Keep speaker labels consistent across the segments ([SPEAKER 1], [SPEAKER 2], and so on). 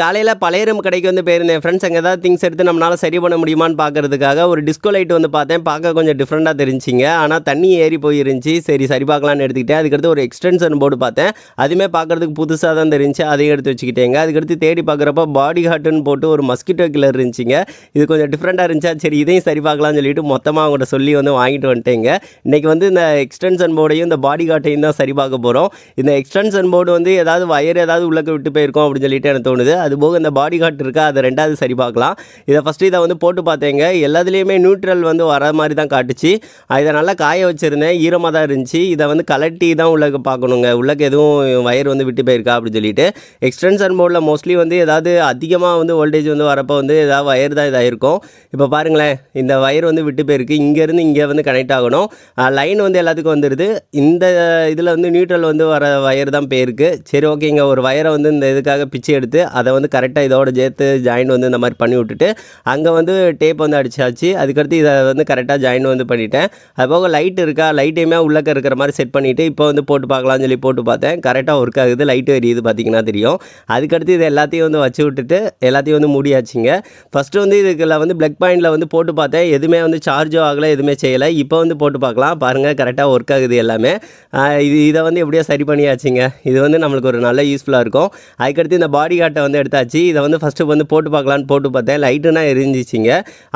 [SPEAKER 1] காலையில் பழைய ரூம் கடைக்கு வந்து போயிருந்தேன். ஃப்ரெண்ட்ஸ் அங்கே ஏதாவது திங்ஸ் எடுத்து நம்மளால் சரி பண்ண முடியுமான்னு பார்க்கறதுக்காக ஒரு டிஸ்கோ லைட் வந்து பார்த்தேன். பார்க்க கொஞ்சம் டிஃப்ரெண்ட்டாக தெரிஞ்சிங்க. ஆனால் தண்ணி ஏறி போயிருந்துச்சு. சரி சரி பார்க்கலான்னு எடுத்துக்கிட்டேன். அதுக்கடுத்து ஒரு எக்ஸ்டென்ஷன் போர்டு பார்த்தேன். அதுவுமே பார்க்கறதுக்கு புதுசாக தான் தெரிஞ்சு அதையும் எடுத்து வச்சுக்கிட்டேங்க. அதுக்கடுத்து தேடி பார்க்குறப்ப பாடி ஹாட்டுன்னு போட்டு ஒரு மஸ்கிட்டோ கில்லர் இருந்துச்சிங்க. இது கொஞ்சம் டிஃப்ரெண்ட்டாக இருந்துச்சா? சரி இதையும் சரி பார்க்கலாம்னு சொல்லிட்டு மொத்தமாக அவங்கள்ட்ட சொல்லி வந்து வாங்கிட்டு வந்துட்டேங்க. இன்றைக்கி வந்து இந்த எக்ஸ்டென்ஷன் போர்டையும் இந்த பாடி ஹார்ட்டையும் தான் சரி பார்க்க போகிறோம் இந்த எக்ஸ்டென்ஷன் போர்டு வந்து ஏதாவது வயர் ஏதாவது உள்ளக்க விட்டு போயிருக்கோம் அப்படின்னு சொல்லிட்டு எனக்கு தோணுது. அது போக இந்த பாடி கார்ட் இருக்கா அதை ரெண்டாவது சரி பார்க்கலாம். இதை ஃபஸ்ட்டு இதை வந்து போட்டு பார்த்தேங்க. எல்லாத்துலேயுமே நியூட்ரல் வந்து வர மாதிரி தான் காட்டுச்சு. இதை நல்லா காய வச்சுருந்தேன். ஈரமாக தான் இருந்துச்சு. இதை வந்து கலட்டி தான் உள்ளக்கு பார்க்கணுங்க. உள்ளக்கு எதுவும் வயர் வந்து விட்டு போயிருக்கா அப்படின்னு சொல்லிட்டு. எக்ஸ்டென்ஷன் போர்டில் மோஸ்ட்லி வந்து ஏதாவது அதிகமாக வந்து வோல்டேஜ் வந்து வரப்போ வந்து ஏதாவது வயர் தான் இதாகிருக்கும் இப்போ பாருங்களேன். இந்த வயர் வந்து விட்டு போயிருக்கு. இங்கேருந்து இங்கே வந்து கனெக்ட் ஆகணும். லைன் வந்து எல்லாத்துக்கும் வந்துடுது இந்த இதில் வந்து நியூட்ரல் வந்து வர வயர் தான் போயிருக்கு. சரி ஓகேங்க ஒரு வயரை வந்து இந்த இதுக்காக பிச்சு எடுத்து அதை வந்து கரெக்டாக இதோட சேர்த்து ஜாயின் வந்து இந்த மாதிரி பண்ணி விட்டுட்டு அங்கே வந்து டேப் வந்து அடிச்சாச்சு. அதுக்கடுத்து இதை வந்து கரெக்டாக ஜாயின் வந்து பண்ணிட்டேன். அது போக லைட் இருக்கா? லைட்டையுமே உள்ளக்க இருக்கிற மாதிரி செட் பண்ணிவிட்டு இப்போ வந்து போட்டு பார்க்கலாம்னு சொல்லி போட்டு பார்த்தேன். கரெக்டாக ஒர்க் ஆகுது. லைட்டு எரியுது பார்த்திங்கன்னா தெரியும். அதுக்கடுத்து இது எல்லாத்தையும் வந்து வச்சு விட்டுட்டு எல்லாத்தையும் வந்து மூடியாச்சுங்க. ஃபஸ்ட்டு வந்து இதுக்குள்ள வந்து பிளக் பாயிண்டில் வந்து போட்டு பார்த்தேன். எதுவுமே வந்து சார்ஜோ ஆகலை எதுவுமே செய்யலை. இப்போ வந்து போட்டு பார்க்கலாம். பாருங்கள் கரெக்டாக ஒர்க் ஆகுது எல்லாமே. இது இதை வந்து எப்படியோ சரி பண்ணியாச்சுங்க. இது வந்து நம்மளுக்கு ஒரு நல்ல யூஸ்ஃபுல்லாக இருக்கும். அதுக்கடுத்து இந்த பாடி கார்ட்டை வந்து எடுத்தாச்சு. இதை வந்து ஃபஸ்ட்டு வந்து போட்டு பார்க்கலான்னு போட்டு பார்த்தேன். லைட்டுனா எரிஞ்சிச்சிங்க.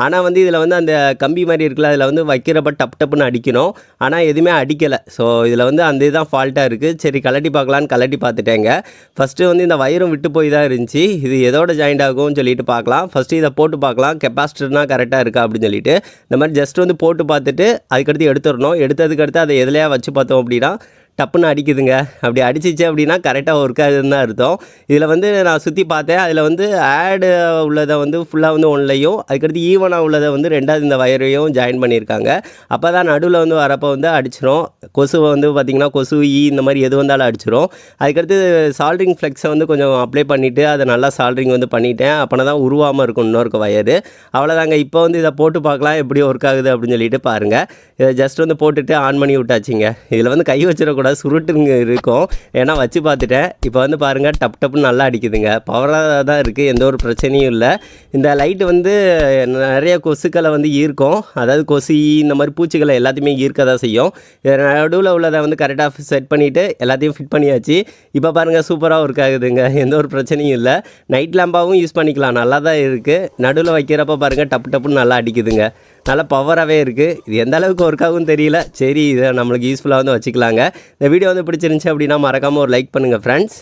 [SPEAKER 1] ஆனால் வந்து இதில் வந்து அந்த கம்பி மாதிரி இருக்குல்ல அதில் வந்து வைக்கிறப்ப டப் டப்புன்னு அடிக்கணும். ஆனால் எதுவுமே அடிக்கலை. ஸோ இதில் வந்து அந்த இதுதான் ஃபால்ட்டாக இருக்குது சரி கலட்டி பார்க்கலான்னு கலட்டி பார்த்துட்டேங்க. ஃபஸ்ட்டு வந்து இந்த வயரும் விட்டு போய் தான் இருந்துச்சு. இது எதோட ஜாயிண்ட் ஆகும்னு சொல்லிட்டு பார்க்கலாம். ஃபஸ்ட்டு இதை போட்டு பார்க்கலாம். கெப்பாசிட்டர்னா கரெக்டாக இருக்கா அப்படின்னு சொல்லிட்டு. இந்த மாதிரி ஜஸ்ட் வந்து போட்டு பார்த்துட்டு அதுக்கடுத்து எடுத்துடணும். எடுத்ததுக்கு அடுத்து அதை எதுலையா வச்சு பார்த்தோம் அப்படின்னா டப்புன்னு அடிக்குதுங்க. அப்படி அடிச்சிச்சு அப்படின்னா கரெக்டாக ஒர்க் ஆகுதுன்னு தான் அர்த்தம். இதில் வந்து நான் சுற்றி பார்த்தேன். அதில் வந்து ஆடு உள்ளதை வந்து ஃபுல்லாக வந்து ஒன்லையும் அதுக்கடுத்து ஈவனாக உள்ளதை வந்து ரெண்டாவது இந்த வயரையும் ஜாயின் பண்ணியிருக்காங்க. அப்போ தான் நடுவில் வந்து வரப்போ வந்து அடிச்சிரும். கொசுவை வந்து பார்த்திங்கன்னா கொசு ஈ இந்த மாதிரி எது வந்தாலும் அடிச்சிரும். அதுக்கடுத்து சால்ட்ரிங் ஃப்ளெக்ஸை வந்து கொஞ்சம் அப்ளை பண்ணிவிட்டு அதை நல்லா சால்ட்ரிங் வந்து பண்ணிட்டேன். அப்போனா தான் உருவாமல் இருக்கும் இன்னொரு வயரு அவ்வளோதாங்க இப்போ வந்து இதை போட்டு பார்க்கலாம் எப்படி ஒர்க் ஆகுது அப்படின்னு சொல்லிட்டு பாருங்கள் இதை ஜஸ்ட் வந்து போட்டுட்டு ஆன் பண்ணி விட்டாச்சுங்க. இதில் வந்து கை வச்சிடக்கூடாது. சுருட்டுங்க இருக்கும். ஏன்னா வச்சு பார்த்துட்டேன். இப்போ வந்து பாருங்கள் டப் டப்னு நல்லா அடிக்குதுங்க. பவராக தான் இருக்குது எந்த ஒரு பிரச்சனையும் இல்லை. இந்த லைட்டு வந்து நிறைய கொசுக்களை வந்து ஈர்க்கும். அதாவது கொசு இந்த மாதிரி பூச்சிகளை எல்லாத்தையுமே ஈர்க்க தான் செய்யும். நடுவில் உள்ளதை வந்து கரெக்டாக செட் பண்ணிவிட்டு எல்லாத்தையும் ஃபிட் பண்ணியாச்சு. இப்போ பாருங்கள் சூப்பராக ஒர்க் ஆகுதுங்க. எந்த ஒரு பிரச்சனையும் இல்லை. நைட் லேம்பாகவும் யூஸ் பண்ணிக்கலாம். நல்லா தான் இருக்குது நடுவில் வைக்கிறப்ப பாருங்கள் டப்பு டப்புன்னு நல்லா அடிக்குதுங்க. நல்ல பவராகவே இருக்குது இது எந்த அளவுக்கு ஒர்க் ஆகும் தெரியல. சரி இதை நம்மளுக்கு யூஸ்ஃபுல்லாக வந்து வச்சுக்கலாங்க. இந்த வீடியோ வந்து பிடிச்சிருந்துச்சி அப்படின்னா மறக்காமல் ஒரு லைக் பண்ணுங்கள் ஃப்ரெண்ட்ஸ்